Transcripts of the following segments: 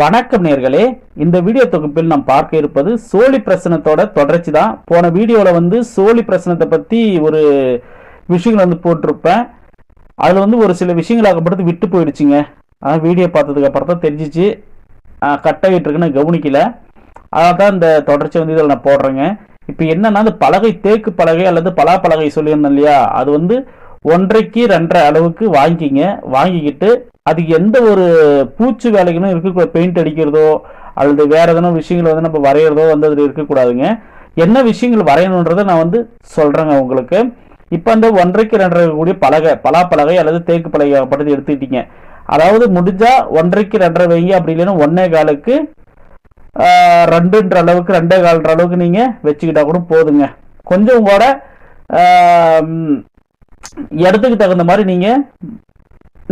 வணக்கம் நேர்களே. இந்த வீடியோ தொகுப்பில் நாம் பார்க்க இருப்பது சோழி பிரசனத்தோட தொடர்ச்சி தான். போன வீடியோவில் வந்து சோழி பிரசனத்தை பற்றி ஒரு விஷயங்கள் வந்து போட்டிருப்பேன். அதில் வந்து ஒரு சில விஷயங்கள் அகப்படுத்து விட்டு போயிடுச்சுங்க. அதான் வீடியோ பார்த்ததுக்கு அப்புறம் தான் தெரிஞ்சிச்சு. கட்டாகிட்டு இருக்குன்னு கவனிக்கல. அதான் தான் இந்த தொடர்ச்சி வந்து இதில் நான் போடுறேங்க. இப்போ என்னன்னா அந்த பலகை தேக்கு பலகை அல்லது பலா பலகை சொல்லியிருந்தேன் இல்லையா? அது வந்து ஒன்றைக்கு ரெண்டரை அளவுக்கு வாங்கிக்கிங்க. வாங்கிக்கிட்டு அதுக்கு எந்த ஒரு பூச்சி வேலைகளும் இருக்கக்கூடாது. பெயிண்ட் அடிக்கிறதோ அல்லது வேறு எதனா விஷயங்கள் வந்து நம்ம வரைகிறதோ வந்து அதில் இருக்கக்கூடாதுங்க. என்ன விஷயங்கள் வரையணுன்றதை நான் வந்து சொல்கிறேங்க உங்களுக்கு. இப்போ அந்த ஒன்றைக்கு ரெண்டரை கூடிய பலகை பலா பலகை அல்லது தேக்கு பலகை படுத்து எடுத்துக்கிட்டீங்க. அதாவது முடிஞ்சால் ஒன்றைக்கு ரெண்டரை வைங்க. அப்படி இல்லைன்னா ஒன்றே காலுக்கு ரெண்டுன்ற அளவுக்கு ரெண்டே கால்ன்ற அளவுக்கு நீங்கள் வச்சுக்கிட்டா கூட போதுங்க. கொஞ்சம் கூட இடத்துக்கு தகுந்த மாதிரி நீங்கள்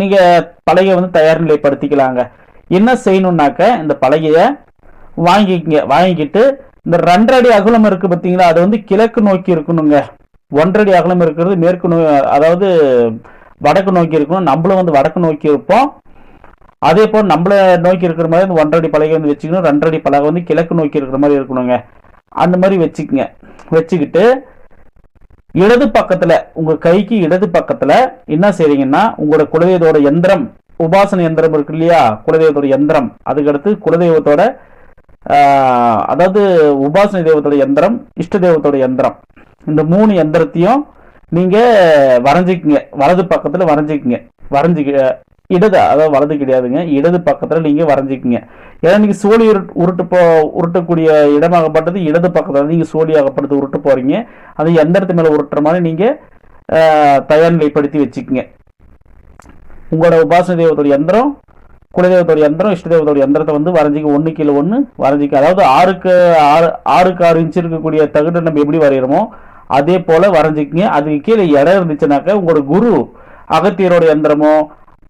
நீங்கள் பலகையை வந்து தயார் நிலைப்படுத்திக்கலாங்க. என்ன செய்யணும்னாக்க இந்த பலகையை வாங்கிக்கங்க வாங்கிக்கிட்டு இந்த ரெண்டரை அடி அகலம் இருக்கு பார்த்தீங்களா அது வந்து கிழக்கு நோக்கி இருக்கணுங்க. ஒன்றரை அகலம் இருக்கிறது மேற்கு நோ அதாவது வடக்கு நோக்கி இருக்கணும். நம்மளும் வந்து வடக்கு நோக்கி இருப்போம். அதே போல் நம்மள நோக்கி இருக்கிற மாதிரி அந்த ஒன்றரை பலகை வந்து வச்சுக்கணும். ரெண்டரை பலகை வந்து கிழக்கு நோக்கி இருக்கிற மாதிரி இருக்கணுங்க. அந்த மாதிரி வச்சுக்கங்க. வச்சுக்கிட்டு இடது பக்கத்துல உங்க கைக்கு இடது பக்கத்துல என்ன செய்றீங்கன்னா உங்களோட குலதெய்வத்தோட எந்திரம் உபாசன எந்திரம் இருக்கு இல்லையா? குலதெய்வத்தோட எந்திரம். அதுக்கடுத்து குலதெய்வத்தோட அதாவது உபாசன தெய்வத்தோட எந்திரம் இஷ்ட தெய்வத்தோட எந்திரம். இந்த மூணு எந்திரத்தையும் நீங்க வரைஞ்சிக்கங்க. வலது பக்கத்துல வரைஞ்சிக்கங்க. வரைஞ்சிக்க இடது அதாவது வலது கிடையாதுங்க. இடது பக்கத்தில் நீங்கள் வரைஞ்சிக்கிங்க. ஏன்னா நீங்கள் சோழி உருட்டு உருட்டு போ உருட்டக்கூடிய இடமாகப்பட்டது இடது பக்கத்துல. நீங்க சோழியாகப்பட்டது உருட்டு போகிறீங்க அது எந்திரத்து மேலே உருட்டுற மாதிரி நீங்கள் தயார் நிலைப்படுத்தி வச்சுக்கங்க. உங்களோட உபாசன தெய்வத்தோட எந்திரம் குலதெய்வத்தோட எந்திரம் இஷ்ட தெய்வத்தோட எந்திரத்தை வந்து வரைஞ்சிக்க ஒன்று கீழே ஒன்று வரைஞ்சிக்க. அதாவது ஆறுக்கு ஆறு ஆறுக்கு ஆறு இன்ச்சு இருக்கக்கூடிய தகுடு நம்ம எப்படி வரைகிறோமோ அதே போல் வரைஞ்சிக்கிங்க. அதுக்கு கீழே இடம் இருந்துச்சுனாக்க உங்களோட குரு அகத்தியரோட எந்திரமோ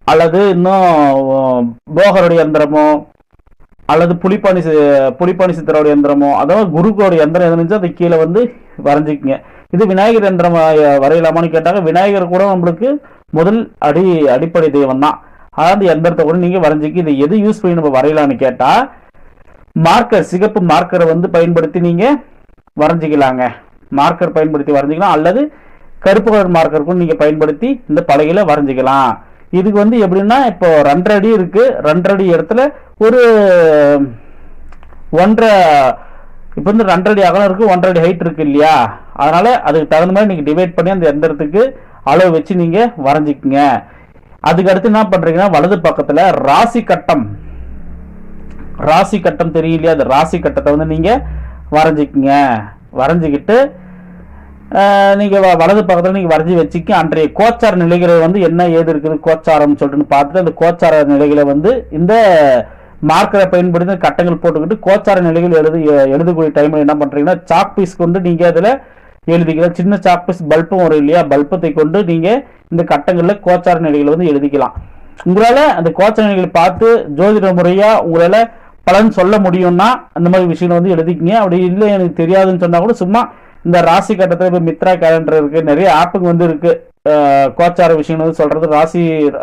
அல்லது இன்னும் போகருடைய எந்திரமோ அல்லது புலிப்பாணி சி- புலிப்பாணி சித்தரோட எந்திரமோ அதாவது குருக்களோட எந்திரம் எது அதை அது கீழே வந்து வரைஞ்சிக்கங்க. இது விநாயகர் எந்திரம் வரையலாமான்னு கேட்டாங்க விநாயகர் கூட நம்மளுக்கு முதல் அடி அடிப்படை தெய்வம் தான். அதாவது எந்திரத்தை கூட நீங்கள் வரைஞ்சிக்க இதை எது யூஸ் பண்ணி நம்ம வரையலாம்னு கேட்டால் மார்க்கர் சிகப்பு மார்க்கரை வந்து பயன்படுத்தி நீங்கள் வரைஞ்சிக்கலாங்க. மார்க்கர் பயன்படுத்தி வரைஞ்சிக்கலாம் அல்லது கருப்பு கலர் மார்க்கர் கூட நீங்கள் பயன்படுத்தி இந்த பலகையில வரைஞ்சிக்கலாம். இதுக்கு வந்து எப்படின்னா இப்போ ரெண்டரை அடி இருக்கு. ரெண்டரை அடி இடத்துல ஒரு ஒன்றரை இப்போ வந்து ரெண்டரை அடி அகலம் இருக்கு ஒன்றரை அடி ஹைட் இருக்கு இல்லையா? அதனால அதுக்கு தகுந்த மாதிரி நீங்க டிவைட் பண்ணி அந்த எந்த இடத்துக்கு அளவு வச்சு நீங்க வரைஞ்சிக்கங்க. அதுக்கு அடுத்து என்ன பண்றீங்கன்னா வலது பக்கத்துல ராசி கட்டம். ராசி கட்டம் தெரியலையா அந்த ராசி கட்டத்தை வந்து நீங்க வரைஞ்சிக்கங்க. வரைஞ்சிக்கிட்டு நீங்கள் வ- வலது பக்கத்தில் நீங்கள் வரைஞ்சி வச்சுக்க அன்றைய கோச்சார நிலைகளை வந்து என்ன ஏது இருக்குது கோச்சாரம் சொல்லிட்டு பார்த்துட்டு அந்த கோச்சார நிலைகளை வந்து இந்த மார்க்கரை பயன்படுத்தி கட்டங்கள் போட்டுக்கிட்டு கோச்சார நிலைகள் எழுது எழுதக்கூடிய டைமில் என்ன பண்ணுறீங்கன்னா சாக் பீஸ் கொண்டு நீங்கள் அதில் எழுதிக்கலாம். சின்ன சாக் பீஸ் பல்பும் வரும் இல்லையா? பல்பத்தை கொண்டு நீங்கள் இந்த கட்டங்களில் கோச்சார நிலைகளை வந்து எழுதிக்கலாம். உங்களால் அந்த கோச்சார நிலைகளை பார்த்து ஜோதிட முறையாக உங்களால் பலன் சொல்ல முடியும்னா அந்த மாதிரி விஷயங்களை வந்து எழுதிக்கிங்க. அப்படி இல்லை எனக்கு தெரியாதுன்னு சொன்னால் கூட சும்மா இந்த ராசி கட்டத்தில் இப்போ மித்ரா கேலண்டர் இருக்கு. நிறைய ஆப்புங்க வந்து இருக்கு. கோச்சார விஷயங்கள் வந்து சொல்றது ராசி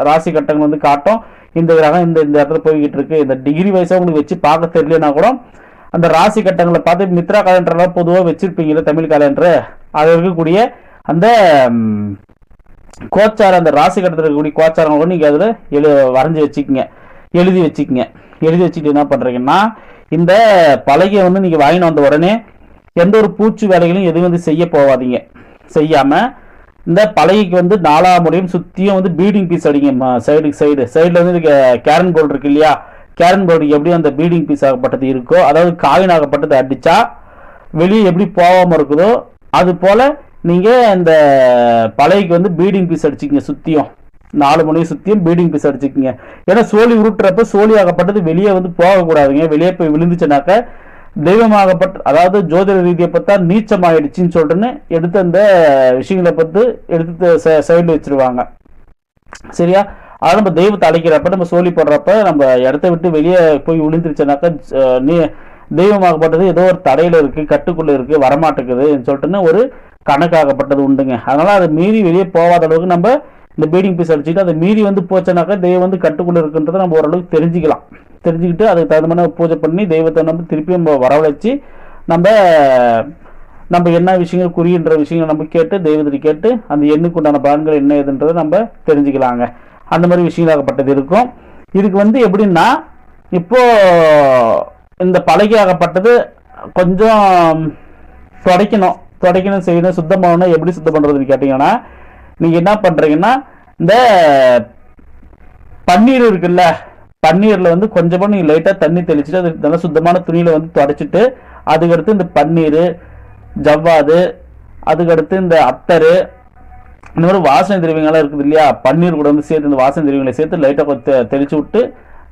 ராசி கட்டங்கள் வந்து காட்டும். இந்த கிரகம் இந்த இந்த இடத்துல போய்கிட்டு இருக்கு. இந்த டிகிரி வைஸா உங்களுக்கு வச்சு பார்க்க தெரியலனா கூட அந்த ராசி கட்டங்களை பார்த்து மித்ரா கேலண்டர்லாம் பொதுவாக வச்சுருப்பீங்களே தமிழ் கேலண்டர் அது இருக்கக்கூடிய அந்த கோச்சார அந்த ராசி கட்டத்தில் இருக்கக்கூடிய கோச்சாரம் கூட நீங்கள் அதில் எழு வரைஞ்சி வச்சுக்கோங்க. எழுதி வச்சுக்கோங்க. எழுதி வச்சுட்டு என்ன பண்ணுறீங்கன்னா இந்த பலகையை வந்து நீங்கள் வாங்கிட்டு வந்த உடனே எந்த ஒரு பூச்சி வேலைகளும் எதுவும் வந்து செய்ய போகாதீங்க செய்யாமல் இந்த பழகிக்கு வந்து நாலா முறையும் சுற்றியும் வந்து பீடிங் பீஸ் அடிங்க சைடுக்கு சைடு சைடில் வந்து கேரன் போர்டு இருக்கு இல்லையா? கேரன் போர்டு எப்படி அந்த பீடிங் பீஸ் ஆகப்பட்டது இருக்கோ அதாவது காயின் ஆகப்பட்டது அடிச்சா வெளியே எப்படி போகாம இருக்குதோ அது போல நீங்க இந்த பழகிக்கு வந்து பீடிங் பீஸ் அடிச்சுக்கங்க சுத்தியும். நாலு மணியை சுத்தியும் பீடிங் பீஸ் அடிச்சுக்கங்க. ஏன்னா சோழி உருட்டுறப்ப சோழி ஆகப்பட்டது வெளியே வந்து போகக்கூடாதுங்க. வெளியே போய் விழுந்துச்சுனாக்க தெய்வமாகப்பட்ட அதாவது ஜோதிட ரீதியை பார்த்தா நீச்சமாயிடுச்சின்னு ஆயிடுச்சுன்னு சொல்லிட்டுன்னு எடுத்து அந்த விஷயங்களை பார்த்து எடுத்து சைடில் வச்சிருவாங்க. சரியா? அதை நம்ம தெய்வத்தை அழைக்கிறப்ப நம்ம சோழி போடுறப்ப நம்ம இடத்த விட்டு வெளியே போய் விழுந்துருச்சுனாக்கா நீ தெய்வமாகப்பட்டது ஏதோ ஒரு தடையில இருக்கு கட்டுக்குள்ள இருக்கு வரமாட்டேங்குதுன்னு சொல்லிட்டுன்னு ஒரு கணக்காகப்பட்டது உண்டுங்க. அதனால அதை மீறி வெளியே போகாத அளவுக்கு நம்ம இந்த பீடிங் பீஸ் அடிச்சுட்டு அதை மீறி வந்து போச்சுனாக்கா தெய்வம் வந்து கட்டுக்குள்ளே இருக்குன்றதை நம்ம ஓரளவுக்கு தெரிஞ்சுக்கலாம். தெரிஞ்சுக்கிட்டு அதுக்கு தகுந்த மாதிரி பூஜை பண்ணி தெய்வத்தை நம்ம திருப்பி நம்ம வரவழைச்சு நம்ம நம்ம என்ன விஷயங்கள் குறின்ற விஷயங்கள் நம்ம கேட்டு தெய்வத்தை கேட்டு அந்த எண்ணுக்கு உண்டான பலன்கள் என்ன ஏதுன்றதை நம்ம தெரிஞ்சுக்கலாங்க. அந்த மாதிரி விஷயங்களாகப்பட்டது இருக்கும். இதுக்கு வந்து எப்படின்னா இப்போ இந்த பழகியாகப்பட்டது கொஞ்சம் துடைக்கணும். துடைக்கணும் செய்யணும் சுத்தம் பண்ணணும் எப்படி சுத்தம் பண்ணுறதுன்னு கேட்டிங்கன்னா நீங்கள் என்ன பண்ணுறீங்கன்னா இந்த பன்னீர் இருக்குல்ல பன்னீரில் வந்து கொஞ்சமாக நீங்கள் லைட்டாக தண்ணி தெளிச்சுட்டு அது நல்லா சுத்தமான துணியில் வந்து துடைச்சிட்டு அதுக்கடுத்து இந்த பன்னீர் ஜவ்வாது அதுக்கடுத்து இந்த அத்தரு இந்த மாதிரி வாசனை திரவியங்கள்லாம் இருக்குது இல்லையா? பன்னீர் கூட வந்து சேர்த்து இந்த வாசனை திரவியங்களை சேர்த்து லைட்டாக கொஞ்சம் தெளிச்சு விட்டு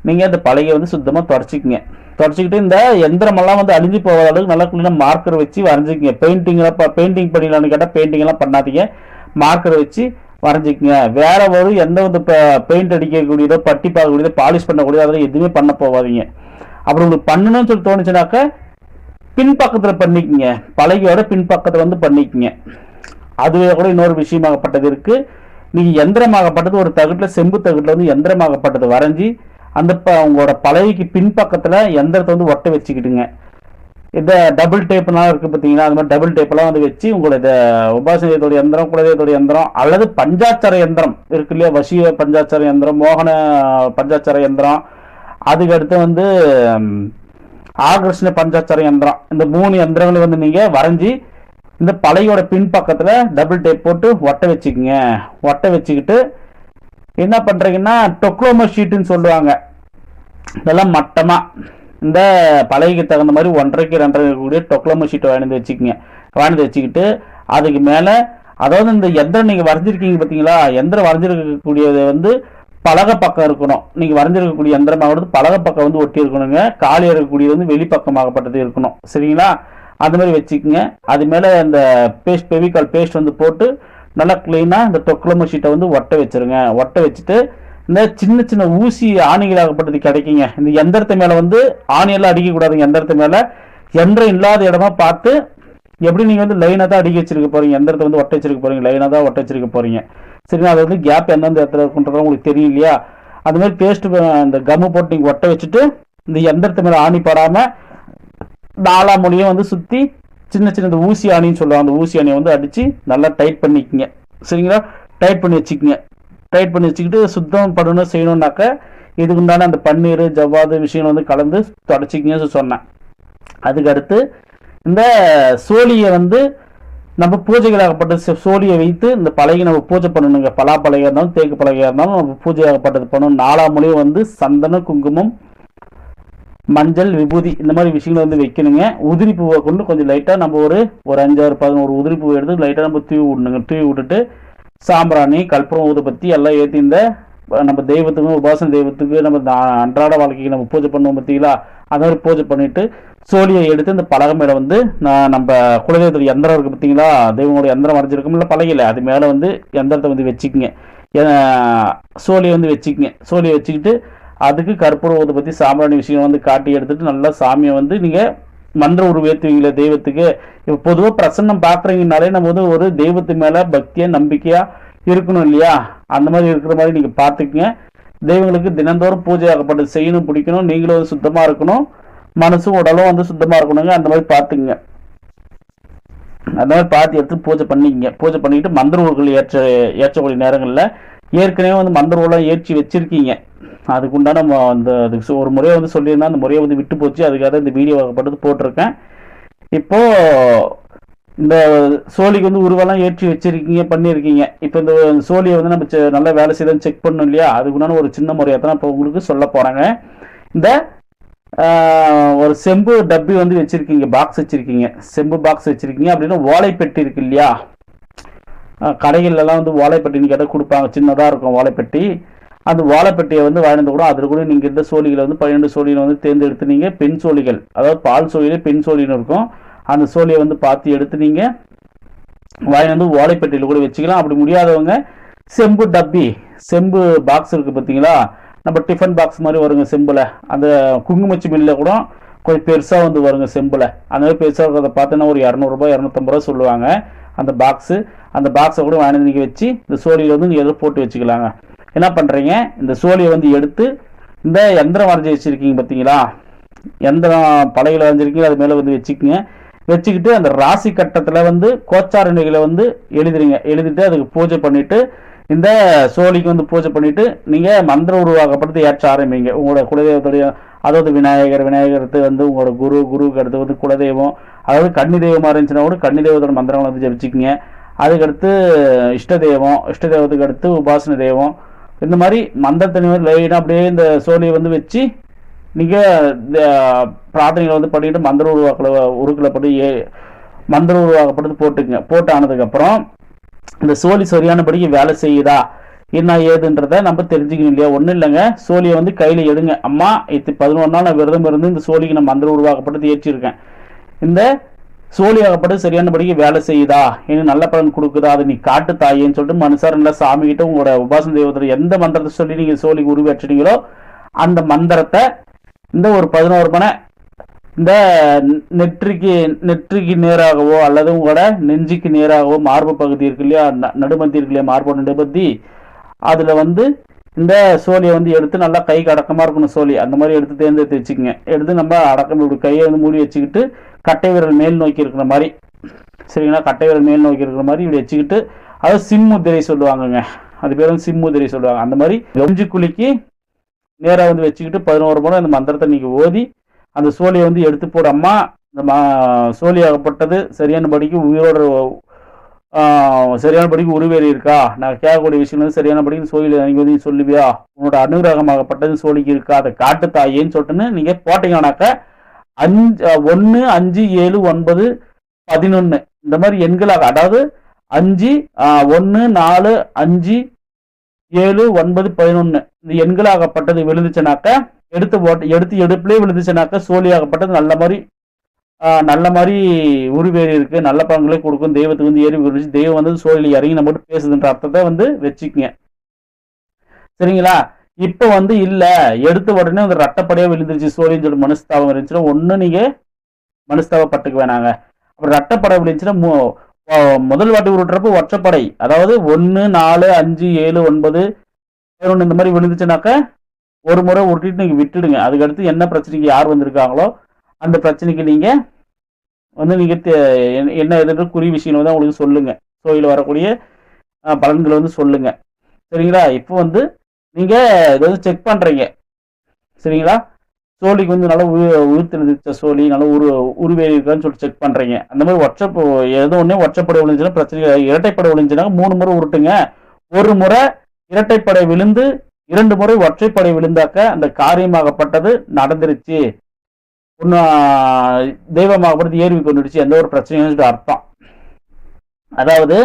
நீங்கள் அந்த பழைய வந்து சுத்தமாக தொடச்சிக்கிங்க. தொடச்சிக்கிட்டு இந்த எந்திரமெல்லாம் வந்து அழிஞ்சு போகாத அளவுக்கு நல்லா க்ளீனாக மார்க்கர் வச்சு வரைஞ்சிக்கிங்க. பெயிண்டிங்லாம் பெயிண்டிங் பண்ணிடலான்னு கேட்டால் பெயிண்டிங்லாம் பண்ணாதீங்க. மார்க்கர் வச்சு வரைஞ்சிக்கங்க. வேற ஒரு எந்த வந்து பெயிண்ட் அடிக்கக்கூடியதோ பட்டி பார்க்கக்கூடியதோ பாலிஷ் பண்ணக்கூடியதோ அதெல்லாம் எதுவுமே பண்ண போகாதீங்க. அப்புறம் உங்களுக்கு பண்ணணும்னு சொல்லி தோணுச்சுனாக்கா பின்பக்கத்தில் பண்ணிக்கங்க. பழகியோட பின்பக்கத்தில் வந்து பண்ணிக்கங்க. அதுவே கூட இன்னொரு விஷயமாகப்பட்டது இருக்குது நீங்கள் எந்திரமாகப்பட்டது ஒரு தகுட்டில் செம்பு தகுட்டில் வந்து எந்திரமாகப்பட்டது வரைஞ்சி அந்த ப- உங்களோட பழகிக்கு பின்பக்கத்தில் எந்திரத்தை வந்து ஒட்ட வச்சுக்கிட்டுங்க. இந்த டபுள் டேப்லாம் இருக்கு பார்த்தீங்கன்னா அது மாதிரி டபுள் டேப்லாம் வந்து வச்சு உங்களுடைய உபாசனத்தோட எந்திரம் குலதெய்வத்தோட எந்திரம் அல்லது பஞ்சாட்சர எந்திரம் இருக்கு இல்லையா? வசிய பஞ்சாட்சர எந்திரம் மோகன பஞ்சாட்சர எந்திரம். அதுக்கடுத்து வந்து ம், பஞ்சாச்சார பஞ்சாட்சர எந்திரம். இந்த மூணு எந்திரங்களை வந்து நீங்கள் வரைஞ்சி இந்த பழையோட பின்பக்கத்தில் டபுள் டேப் போட்டு ஒட்ட வச்சுக்கோங்க. ஒட்டை வச்சுக்கிட்டு என்ன பண்ணுறீங்கன்னா டொக்ளோமோ ஷீட்டுன்னு சொல்லுவாங்க. இதெல்லாம் மட்டமாக இந்த பழையக்கு தகுந்த மாதிரி ஒன்றரைக்கு ரெண்டரை கூடிய டொக்ளோமோ ஷீட்டை வாங்கி வச்சுக்கோங்க. வாங்கி வச்சுக்கிட்டு அதுக்கு மேலே அதாவது இந்த எந்திரம் நீங்கள் வரைஞ்சிருக்கீங்க பார்த்தீங்களா? எந்திரம் வரைஞ்சிருக்கக்கூடியது வந்து பலக பக்கம் இருக்கணும். நீங்கள் வரைஞ்சிருக்கக்கூடிய எந்திரமாகிறது பலக பக்கம் வந்து ஒட்டி இருக்கணுங்க. காலி இருக்கக்கூடியது வந்து வெளிப்பக்கமாகப்பட்டது இருக்கணும். சரிங்களா? அது மாதிரி வச்சுக்கோங்க. அது மேலே இந்த பேஸ்ட் பெவிகால் பேஸ்ட் வந்து போட்டு நல்லா க்ளீனாக இந்த டொக்ளமோ ஷீட்டை வந்து ஒட்ட வச்சிருங்க. ஒட்ட வச்சுட்டு இந்த சின்ன சின்ன ஊசி ஆணிகளாகப்பட்டது கிடைக்குங்க. இந்த எந்திரத்தை மேலே வந்து ஆணியெல்லாம் அடிக்கக்கூடாதுங்க எந்திரத்தை மேலே. எந்திரம் இல்லாத இடமா பார்த்து எப்படி நீங்கள் வந்து லைனாக தான் அடிக்க வச்சிருக்க போறீங்க? எந்திரத்தை வந்து ஒட்ட வச்சிருக்க போறீங்க? லைனாக தான் ஒட்ட வச்சிருக்க போறீங்க. சரிங்களா? அது வந்து கேப் எந்தெந்த இடத்துல இருக்குன்றது உங்களுக்கு தெரியும் இல்லையா? அது மாதிரி பேஸ்ட் இந்த கம்மு போட்டு நீங்கள் ஒட்ட வச்சுட்டு இந்த எந்திரத்து மேலே ஆணி படாமல் நாலா மொழியும் வந்து சுற்றி சின்ன சின்ன இந்த ஊசி ஆணின்னு சொல்லுவாங்க. அந்த ஊசி ஆணியை வந்து அடித்து நல்லா டைட் பண்ணிக்கங்க. சரிங்களா? டைட் பண்ணி வச்சுக்கங்க. டைட் பண்ணி வச்சுக்கிட்டு சுத்தம் பண்ணணும் செய்யணும்னாக்க இதுக்கு உண்டான அந்த பன்னீர் ஜவ்வாது விஷயங்கள் வந்து கலந்து தொடச்சிக்கிங்கன்னு சொன்னேன். அதுக்கடுத்து இந்த சோழியை வந்து நம்ம பூஜைகளாகப்பட்ட சோழியை வைத்து இந்த பலகை நம்ம பூஜை பண்ணணுங்க. பலா பலகையாக இருந்தாலும் தேக்கு பலகையாக இருந்தாலும் நம்ம பூஜையாகப்பட்டது பண்ணணும். நாலாம் மொழியும் வந்து சந்தன குங்குமம் மஞ்சள் விபூதி இந்த மாதிரி விஷயங்களை வந்து வைக்கணுங்க. உதிரி பூவை கொண்டு கொஞ்சம் லைட்டாக நம்ம ஒரு ஒரு அஞ்சாறு பதினோரு உதிரி பூவை எடுத்து லைட்டாக நம்ம தூவி விடணுங்க. தூவி விட்டுட்டு சாம்பிராணி கற்பூரம் ஊதுபத்தி எல்லாம் ஏற்றி இந்த நம்ம தெய்வத்துக்கும் உபாசன தெய்வத்துக்கு நம்ம அன்றாட வாழ்க்கைக்கு நம்ம பூஜை பண்ணுவோம் பார்த்தீங்களா? அந்த மாதிரி பூஜை பண்ணிட்டு சோழியை எடுத்து இந்த பலகை மேலே வந்து நான் நம்ம குலதெய்வத்துடைய எந்திரம் இருக்குது பார்த்தீங்களா? தெய்வங்களோட எந்திரம் வரைஞ்சிருக்கும்ல பலகையில் அது மேலே வந்து எந்திரத்தை வந்து வச்சுக்கோங்க. சோழியை வந்து வச்சுக்கோங்க. சோழியை வச்சுக்கிட்டு அதுக்கு கற்பூர ஊதுபத்தி சாம்பிராணி விஷயம் வந்து காட்டி எடுத்துட்டு நல்லா சாமியை வந்து நீங்கள் மந்திர உருவேற்றுவீங்களே தெய்வத்துக்கு இப்போ பொதுவாக பிரசன்னம் பார்க்குறீங்கனாலே நம்ம வந்து ஒரு தெய்வத்து மேலே பக்தியாக நம்பிக்கையாக இருக்கணும் இல்லையா? அந்த மாதிரி இருக்கிற மாதிரி நீங்கள் பார்த்துக்குங்க. தெய்வங்களுக்கு தினந்தோறும் பூஜை ஆகப்பட்டது செய்யணும் பிடிக்கணும் நீங்களும் வந்து சுத்தமாக இருக்கணும். மனசும் உடலும் வந்து சுத்தமாக இருக்கணுங்க. அந்த மாதிரி பார்த்துக்குங்க. அந்த மாதிரி பார்த்து எடுத்து பூஜை பண்ணிக்கங்க பூஜை பண்ணிக்கிட்டு மந்திர ஊர்கள் ஏற்ற ஏற்றக்கூடிய நேரங்களில் ஏற்கனவே வந்து மந்திர ஊரெலாம் ஏற்றி வச்சுருக்கீங்க. அதுக்குண்டான உண்டான அந்த அதுக்கு ஒரு முறையை வந்து சொல்லியிருந்தா அந்த முறையை வந்து விட்டு போச்சு. அதுக்காக இந்த வீடியோ பட்டு போட்டிருக்கேன். இப்போ இந்த சோழிக்கு வந்து உருவெல்லாம் ஏற்றி வச்சிருக்கீங்க பண்ணியிருக்கீங்க. இப்போ இந்த சோழியை வந்து நம்ம செ- நல்லா வேலை செய்தான்னு செக் பண்ணணும் இல்லையா? அதுக்குண்டான ஒரு சின்ன முறையை தான் இப்போ உங்களுக்கு சொல்ல போகிறாங்க இந்த ஒரு செம்பு டப்பி வந்து வச்சுருக்கீங்க. பாக்ஸ் வச்சுருக்கீங்க. செம்பு பாக்ஸ் வச்சுருக்கீங்க. அப்படின்னா ஓலைப்பெட்டி இருக்கு இல்லையா? கடைகள்லாம் வந்து ஓலைப்பெட்டின்னு கேட்டால் கொடுப்பாங்க. சின்னதாக இருக்கும் ஓலைப்பெட்டி அந்த வாழைப்பட்டியை வந்து வாழ்ந்து கூட அதில் கூட நீங்கள் இந்த சோழிகளை வந்து பன்னெண்டு சோழிகளை வந்து தேர்ந்தெடுத்து நீங்கள் பெண் சோழிகள். அதாவது பால் சோழியிலே பெண் சோழின்னு இருக்கும். அந்த சோழியை வந்து பார்த்து எடுத்து நீங்கள் வாங்கி வந்து ஓலைப்பெட்டியில் கூட வச்சுக்கலாம். அப்படி முடியாதவங்க செம்பு டப்பி. செம்பு பாக்ஸ் இருக்குது பார்த்தீங்களா? நம்ம டிஃபன் பாக்ஸ் மாதிரி வருங்க செம்பில். அந்த குங்குமச்சி மில்லில் கூட கொஞ்சம் பெருசாக வந்து வருங்க செம்பில். அந்த மாதிரி பெருசாக இருக்கிறத பார்த்தோன்னா ஒரு இரநூறுபா இரநூத்தம்பது ரூபா சொல்லுவாங்க அந்த பாக்ஸு அந்த பாக்ஸை கூட வாங்கி நீங்கள் வச்சு இந்த சோழியில் வந்து நீங்கள் எதுவும் போட்டு வச்சுக்கலாங்க. என்ன பண்ணுறீங்க இந்த சோழியை வந்து எடுத்து இந்த எந்திரம் வரைஞ்சி வச்சுருக்கீங்க பார்த்தீங்களா எந்திரம் பழையில் வரைஞ்சிருக்கீங்க அது மேலே வந்து வச்சுக்கோங்க. வச்சுக்கிட்டு அந்த ராசி கட்டத்தில் வந்து கோச்சார நிலைகளை வந்து எழுதுறீங்க. எழுதிட்டு அதுக்கு பூஜை பண்ணிவிட்டு இந்த சோழிக்கு வந்து பூஜை பண்ணிவிட்டு நீங்கள் மந்திர உருவாக்கப்படுத்தி ஏற்ற ஆரம்பிங்க. உங்களோட குலதெய்வத்துடைய அதாவது விநாயகர் விநாயகருக்கு வந்து உங்களோட குரு குருவுக்கு அடுத்து வந்து குலதெய்வம். அதாவது கன்னி தெய்வமாக இருந்துச்சுன்னா கூட கன்னி தெய்வத்தோட மந்திரங்களை வந்து ஜபிச்சுக்கோங்க. அதுக்கடுத்து இஷ்ட தெய்வம் இஷ்ட தெய்வத்துக்கு அடுத்து உபாசன தெய்வம். இந்த மாதிரி மந்திரத்தனி லைனாக அப்படியே இந்த சோழியை வந்து வச்சு நீங்கள் இந்த பிரார்த்தனைகளை வந்து பண்ணிட்டு மந்திர உருவாக்கல உருக்கில் போட்டு ஏ மந்திர உருவாக்கப்படுத்து போட்டுக்குங்க. போட்டு ஆனதுக்கப்புறம் இந்த சோழி சரியானபடிக்கு வேலை செய்யுதா? என்ன ஏதுன்றத நம்ம தெரிஞ்சுக்கணும் இல்லையா? ஒன்றும் இல்லைங்க. சோழியை வந்து கையில் எடுங்க. அம்மா இது பதினொன்று நாள் நான் விரதம் இருந்து இந்த சோழிக்கு நான் மந்திர உருவாக்கப்பட்டு ஏற்றிருக்கேன். இந்த சோழியாகப்பட்டு சரியானபடிக்கு வேலை செய்யுதா எனக்கு நல்ல பலன் கொடுக்குதா? அதை நீ காட்டு தாயேன்னு சொல்லிட்டு மனுஷாரங்கள சாமி கிட்ட உங்களோட உபாசன தெய்வத்தில் எந்த மந்திரத்தை சொல்லி நீங்கள் சோழிக்கு உருவாற்றினீங்களோ அந்த மந்திரத்தை இந்த ஒரு பதினோரு மணி இந்த நெற்றிக்கு நெற்றிக்கு நேராகவோ அல்லது உங்களோட நெஞ்சுக்கு நேராகவோ மார்பு பகுதி இருக்கு இல்லையா ந- நடுமத்தி இருக்கு இல்லையா மார்பு நடுமத்தி அதுல வந்து இந்த சோழியை வந்து எடுத்து நல்லா கைக்கு அடக்கமாக இருக்கணும் சோழி. அந்த மாதிரி எடுத்து தேர்ந்தெடுத்து வச்சுக்கோங்க. எடுத்து நம்ம அடக்கம் இப்படி கையை வந்து மூடி வச்சுக்கிட்டு கட்டை விரல் மேல் நோக்கி இருக்கிற மாதிரி. சரிங்களா? கட்டை விரல் மேல் நோக்கி இருக்கிற மாதிரி இப்படி வச்சுக்கிட்டு அதாவது சிம்முதிரை சொல்லுவாங்கங்க. அது பேர் வந்து சிம்முதிரை சொல்லுவாங்க. அந்த மாதிரி எம்ஜி குழிக்கு நேராக வந்து வச்சுக்கிட்டு பதினோரு முறை அந்த மந்திரத்தை நீங்கள் ஓதி அந்த சோழியை வந்து எடுத்து போடாமல் இந்த மா சோழியாகப்பட்டது சரியானபடிக்கு உயிரோட ஆஹ், சரியானபடிக்கு உருவேறி இருக்கா நான் கேட்கக்கூடிய விஷயம் வந்து சரியானபடிக்கு சோழியில் நீங்கள் வந்து சொல்லுவியா? உன்னோட அனுகிரகமாகப்பட்டது சோழிக்கு இருக்கா? அதை காட்டு தாயேன்னு சொல்லிட்டுன்னு நீங்கள் போட்டீங்கன்னாக்க அஞ்சு ஒன்று அஞ்சு ஏழு ஒன்பது பதினொன்று இந்த மாதிரி எண்களாக அதாவது அஞ்சு ஒன்று நாலு அஞ்சு ஏழு ஒன்பது பதினொன்று இந்த எண்களாகப்பட்டது விழுந்துச்சுனாக்க எடுத்து போட்டு எடுத்து எடுப்புலேயே விழுந்துச்சுனாக்க சோழியாகப்பட்டது நல்ல மாதிரி நல்ல மாதிரி உருவேறி இருக்கு. நல்ல பழங்களே கொடுக்கும். தெய்வத்துக்கு வந்து ஏறி விழுந்துச்சு தெய்வம் வந்து சோழியில் இறங்கி நம்மகிட்ட பேசுதுன்ற அர்த்தத்தை வந்து வச்சுக்கங்க. சரிங்களா? இப்போ வந்து இல்லை. எடுத்த உடனே வந்து ரட்டப்படையாக விழுந்துருச்சு. சோழின்னு சொல்லி மனஸ்தாபம் இருந்துச்சுன்னா ஒன்று நீங்கள் மனஸ்தாபப்பட்டுக்க வேணாங்க. அப்புறம் ரட்டப்படை விழுந்துச்சுன்னா மு- முதல் வாட்டி உருட்டுறப்போ ஒற்றைப்படை. அதாவது ஒன்று நாலு அஞ்சு ஏழு ஒன்பது பதினொன்று இந்த மாதிரி விழுந்துச்சுனாக்க ஒரு முறை உருட்டிட்டு நீங்கள் விட்டுடுங்க. அதுக்கடுத்து என்ன பிரச்சனைக்கு யார் வந்திருக்காங்களோ அந்த பிரச்சனைக்கு நீங்கள் வந்து நீங்கள் தே- என்ன- என்ன எதுன்ற குறி விஷயங்கள் வந்து உங்களுக்கு சொல்லுங்கள் கோயிலில் வரக்கூடிய பலன்களை வந்து சொல்லுங்கள் சரிங்களா? இப்போ வந்து நீங்கள் இதை வந்து செக் பண்ணுறீங்க சரிங்களா? சோழிக்கு வந்து நல்லா உயிர் உயிர்த்தெழுந்திருச்ச சோழி நல்லா உரு உருவேறி இருக்கான்னு சொல்லிட்டு செக் பண்ணுறீங்க அந்த மாதிரி ஒற்றை ஏதோ ஒன்றே ஒற்றைப்படை விழுந்துச்சுன்னா பிரச்சனை இரட்டைப்படை விழுந்துச்சுன்னா மூணு முறை உருட்டுங்க. ஒரு முறை இரட்டைப்படை விழுந்து இரண்டு முறை ஒற்றைப்படை விழுந்தாக்க அந்த காரியமாகப்பட்டது நடந்துருச்சு. ஒன்றும் தெய்வமாகப்பட்டது ஏறி கொண்டுடுச்சு எந்த ஒரு பிரச்சனையும் அர்த்தம். அதாவது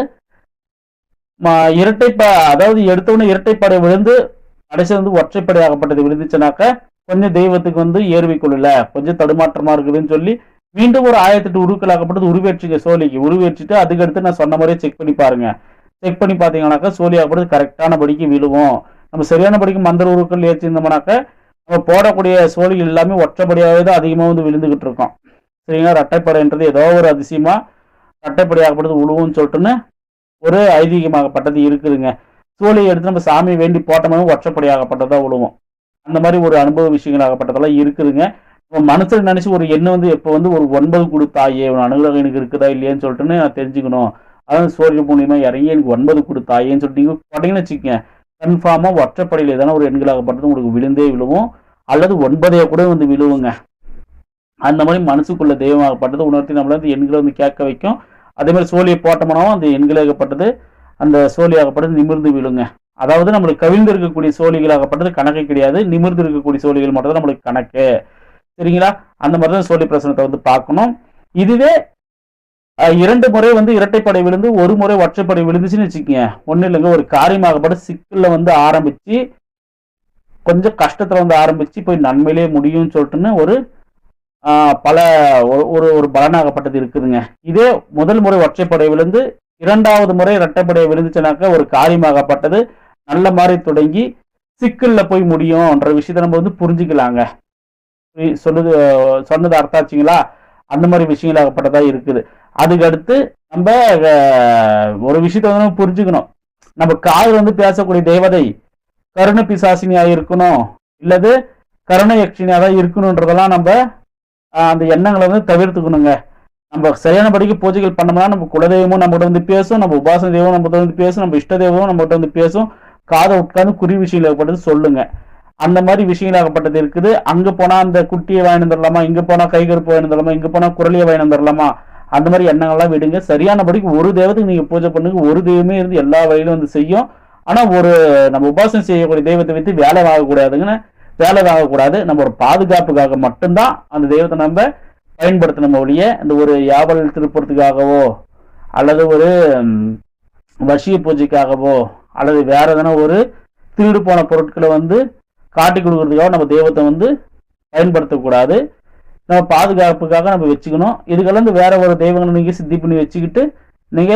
இரட்டைப்பா அதாவது எடுத்தவொடனே இரட்டைப்படை விழுந்து கடைசி வந்து ஒற்றைப்படையாகப்பட்டது விழுந்துச்சுனாக்க கொஞ்சம் தெய்வத்துக்கு வந்து ஏர்வி கொள்ளல கொஞ்சம் தடுமாற்றமா இருக்குதுன்னு சொல்லி மீண்டும் ஒரு ஆயிரத்தெட்டு உருக்களாகப்பட்டது உருவேற்றுங்க சோழிக்கு. உருவேற்றிட்டு அதுக்கடுத்து நான் சொன்ன மாதிரியே செக் பண்ணி பாருங்க. செக் பண்ணி பார்த்தீங்கன்னாக்கா சோழியாகப்பட்டது கரெக்டான படிக்கு விழுவோம். நம்ம சரியான படிக்கு மந்திர உருக்கள் ஏற்றிருந்தோம்னாக்க நம்ம போடக்கூடிய சோழிகள் எல்லாமே ஒற்றைப்படியாகவே தான் அதிகமாக வந்து விழுந்துக்கிட்டு இருக்கோம். சரிங்களா? ரெட்டைப்படைன்றது ஏதோ ஒரு அதிசயமாக ரெட்டைப்படையாகப்பட்டது உழுவுன்னு சொல்லிட்டுன்னு ஒரு ஐதீகமாகப்பட்டது இருக்குதுங்க. சோழியை எடுத்து நம்ம சாமியை வேண்டி போட்டோம்னா ஒற்றைப்படையாகப்பட்டதாக உழுவும். அந்த மாதிரி ஒரு அனுபவ விஷயங்களாகப்பட்டதெல்லாம் இருக்குதுங்க. நம்ம மனசில் நினச்சி ஒரு எண்ணம் வந்து எப்போ வந்து ஒரு ஒன்பது கொடுத்தாயே உன் அனுகிரகம் எனக்கு இருக்குதா இல்லையான்னு சொல்லிட்டுன்னு நான் தெரிஞ்சுக்கணும். அதான் சோழிய பூர்ணிமா இறங்கி எனக்கு ஒன்பது கொடுத்தாயேன்னு சொல்லிட்டு நீங்கள் போட்டிங்கன்னு வச்சுக்கோங்க. கன்ஃபார்மாக ஒற்றைப்படையில் எதனா ஒரு எண்களாகப்பட்டது உங்களுக்கு விழுந்தே விழுவும். அல்லது ஒன்பதையாக கூட வந்து விழுவுங்க. அந்த மாதிரி மனசுக்குள்ள தெய்வமாகப்பட்டது உணர்த்தி நம்மளை அந்த எண்களை வந்து கேட்க வைக்கும். அதே மாதிரி சோழியை போட்டோம்னாவும் அந்த எண்களாகப்பட்டது அந்த சோழியாகப்பட்டது நிமிர்ந்து விழுங்க. அதாவது நம்மளுக்கு கவிழ்ந்து இருக்கக்கூடிய சோழிகளாகப்பட்டது கணக்கு கிடையாது. நிமிர்ந்து இருக்கக்கூடிய சோழிகள் மட்டும் தான் நம்மளுக்கு கணக்கு. சரிங்களா? அந்த மாதிரி தான் சோழி பிரசனத்தை வந்து பார்க்கணும். இதுவே இரண்டு முறை வந்து இரட்டைப்படை விழுந்து ஒரு முறை ஒற்றைப்படை விழுந்துச்சுன்னு வச்சுக்கோங்க ஒன்றும் இல்லைங்க ஒரு காரியமாகப்பட சிக்கலில் வந்து ஆரம்பித்து கொஞ்சம் கஷ்டத்தில் வந்து ஆரம்பித்து போய் நன்மையிலே முடியும்னு சொல்லிட்டுன்னு ஒரு பல ஒரு- ஒரு பலனாகப்பட்டது இருக்குதுங்க. இதே முதல் முறை ஒற்றைப்படை விழுந்து இரண்டாவது முறை இரட்டைப்படை விழுந்துச்சுனாக்க ஒரு காரியமாகப்பட்டது நல்ல மாதிரி தொடங்கி சிக்கலில் போய் முடியும்ன்ற விஷயத்த நம்ம வந்து புரிஞ்சுக்கலாங்க. சொல்லுது சொன்னது அர்த்தாச்சுங்களா அந்த மாதிரி விஷயங்களாகப்பட்டதாக இருக்குது. அதுக்கடுத்து நம்ம ஒரு விஷயத்த வந்து நம்ம புரிஞ்சுக்கணும். நம்ம காது வந்து பேசக்கூடிய தேவதை கருண பிசாசினியா இருக்கணும். இல்லது கருண யக்ஷினியா தான் இருக்கணுன்றதெல்லாம் நம்ம அந்த எண்ணங்களை வந்து தவிர்த்துக்கணுங்க. நம்ம சரியானபடிக்கு பூஜைகள் பண்ணோம்னா நம்ம குலதெய்வமும் நம்மகிட்ட வந்து பேசும் நம்ம உபாசன தெய்வம் நம்மகிட்ட வந்து பேசும் நம்ம இஷ்ட தெய்வமும் நம்மகிட்ட வந்து பேசும். காதை உட்கார்ந்து குறி விஷயங்களாகப்பட்டது சொல்லுங்க. அந்த மாதிரி விஷயங்களாகப்பட்டது இருக்குது. அங்க போனா அந்த குட்டியை வாங்கி வந்துடலாமா இங்க போனா கைகருப்பு வாங்கி வந்துடலாமா இங்க போனா குரலியை வாங்கி வந்துடலாமா அந்த மாதிரி எண்ணங்கள்லாம் விடுங்க. சரியானபடிக்கு ஒரு தெய்வத்துக்கு நீங்கள் பூஜை பண்ணுங்க. ஒரு தெய்வமே இருந்து எல்லா வழியிலும் வந்து செய்யும். ஆனால் ஒரு நம்ம உபாசனம் செய்யக்கூடிய தெய்வத்தை வைத்து வேலை வாங்கக்கூடாதுங்கன்னு வேலை வாங்கக்கூடாது. நம்ம ஒரு பாதுகாப்புக்காக மட்டும்தான் அந்த தெய்வத்தை நம்ம பயன்படுத்தணும் ஒழிய இந்த ஒரு யாவல் திருப்புறத்துக்காகவோ அல்லது ஒரு வசிய பூஜைக்காகவோ அல்லது வேற எதனா ஒரு திருடு போன பொருட்களை வந்து காட்டி கொடுக்கறதுக்காக நம்ம தெய்வத்தை வந்து பயன்படுத்தக்கூடாது. நம்ம பாதுகாப்புக்காக நம்ம வச்சுக்கணும். இதுக்கெல்லாம் வேற ஒரு தெய்வங்களை நீங்க சித்தி பண்ணி வச்சுக்கிட்டு நீங்க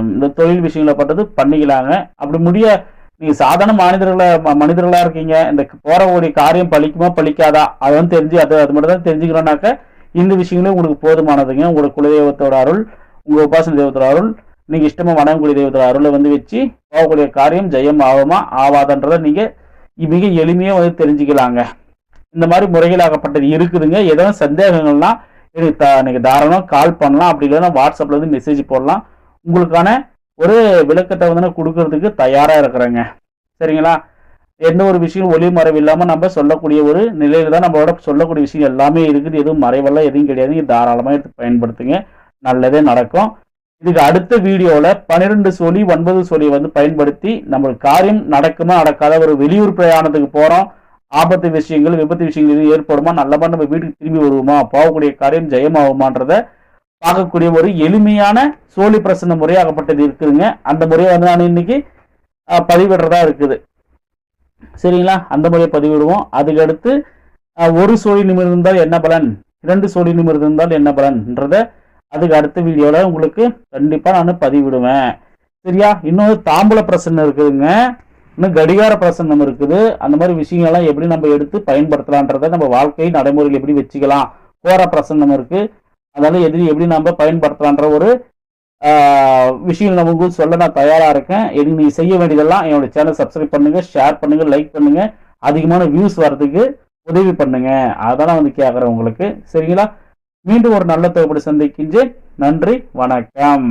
இந்த தொழில் விஷயங்களை பட்டது பண்ணிக்கலாங்க. அப்படி முடிய நீங்க சாதாரண மனிதர்களை ம- மனிதர்களா இருக்கீங்க. இந்த போறக்கூடிய காரியம் பழிக்குமா பலிக்காதா அதை வந்து தெரிஞ்சு அது அது மட்டும் தான் தெரிஞ்சுக்கிறோம்னாக்க இந்த விஷயங்களும் உங்களுக்கு போதுமானதுங்க. உங்களோட குலதெய்வத்தோட அருள் உங்க உபாசன தெய்வத்தோட அருள் நீங்க இஷ்டமா வணங்கக்கூடிய தெய்வத்தோட அருளை வந்து வச்சு போகக்கூடிய காரியம் ஜெயம் ஆகுமா ஆவாதன்றதை நீங்க மிக எளிமையா வந்து தெரிஞ்சுக்கலாங்க. இந்த மாதிரி முறைகளாகப்பட்டது இருக்குதுங்க. ஏதாவது சந்தேகங்கள்னா எனக்கு த- எனக்கு தாராளமாக கால் பண்ணலாம். அப்படி இல்லைன்னா வாட்ஸ்அப்பில் வந்து மெசேஜ் போடலாம். உங்களுக்கான ஒரு விளக்கத்தை வந்து நான் கொடுக்கறதுக்கு தயாராக இருக்கிறேங்க. சரிங்களா? எந்த ஒரு விஷயம் ஒளி மறைவு இல்லாமல் நம்ம சொல்லக்கூடிய ஒரு நிலையில் தான் நம்மளோட சொல்லக்கூடிய விஷயம் எல்லாமே இருக்குது. எதுவும் மறைவெல்லாம் எதுவும் கிடையாது. நீங்கள் தாராளமாக எடுத்து பயன்படுத்துங்க. நல்லதே நடக்கும். இதுக்கு அடுத்த வீடியோவில் பன்னிரெண்டு சொல்லி ஒன்பது சொல்லி வந்து பயன்படுத்தி நம்மளுக்கு காரியம் நடக்குமா நடக்காத ஒரு வெளியூர் பிரயாணத்துக்கு போகிறோம் ஆபத்து விஷயங்கள் விபத்து விஷயங்கள் எதுவும் ஏற்படுமா? நல்லமா நம்ம வீட்டுக்கு திரும்பி வருவோமா? போகக்கூடிய காரியம் ஜெயமாகுமான்றத பார்க்கக்கூடிய ஒரு எளிமையான சோழி பிரசன்ன முறையாகப்பட்டது இருக்குதுங்க. அந்த முறையை வந்து நான் இன்னைக்கு பதிவிடுறதா இருக்குது. சரிங்களா? அந்த முறையை பதிவிடுவோம். அதுக்கு அடுத்து ஒரு சோழி நிமிடம் இருந்தால் என்ன பலன்? இரண்டு சோழி நிமிடம் இருந்தால் என்ன பலன்ன்றத அதுக்கு அடுத்த வீடியோவில் உங்களுக்கு கண்டிப்பாக நான் பதிவிடுவேன். சரியா? இன்னொரு தாம்பூல பிரசன்னம் இருக்குதுங்க. இன்னும் கடிகார பிரசன்னம் இருக்குது. அந்த மாதிரி விஷயங்கள்லாம் எப்படி நம்ம எடுத்து பயன்படுத்தலான்றதை நம்ம வாழ்க்கை நடைமுறையில் எப்படி வச்சுக்கலாம்? கோர பிரசன்னம் இருக்கு. அதனால எது எப்படி நம்ம பயன்படுத்தலான்ற ஒரு விஷயம் நமக்கு சொல்ல நான் தயாராக இருக்கேன். எது நீ செய்ய வேண்டியதெல்லாம் என்னோட சேனல் சப்ஸ்கிரைப் பண்ணுங்க ஷேர் பண்ணுங்க லைக் பண்ணுங்க. அதிகமான வியூஸ் வர்றதுக்கு உதவி பண்ணுங்க. அதான் நான் வந்து கேட்குறேன் உங்களுக்கு. சரிங்களா? மீண்டும் ஒரு நல்ல தொகுப்படி சந்திக்கின்றேன். நன்றி வணக்கம்.